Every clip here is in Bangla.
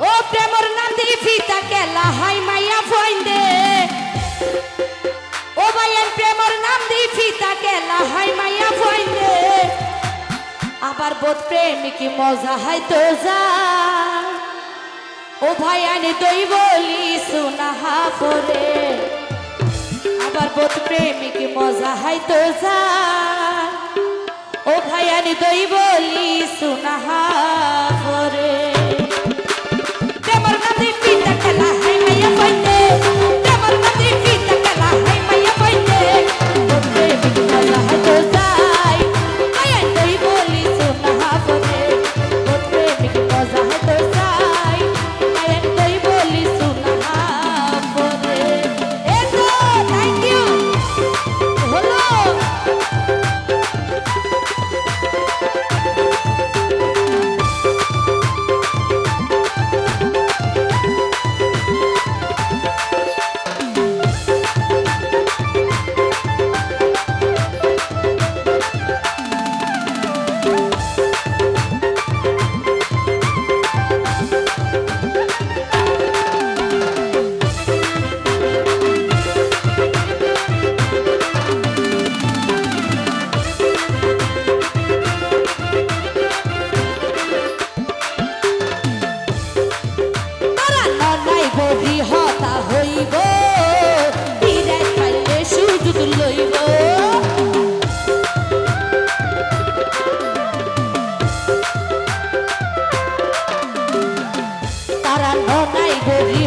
ও প্রেমর নাতি ফিতা কেলা হাই মাইয়া ফইন্দে ও ভাইয়ের প্রেমর নাম দি ফিতা কেলা হাই মাইয়া ফইন্দে আবার বোধ প্রেমিকি মজা হাই তো যা। ও ভাই আনি দই বলি সুনাহা পরে আবার বোধ প্রেমিকি মজা হাই তো যা। ও ভাই আনি দই বলি সুনাহা পরে ননাই বহি হতা হইব বিরাট পাইলে সুযোগ লইব। তারা নাই বহি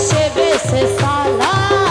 se ve se sala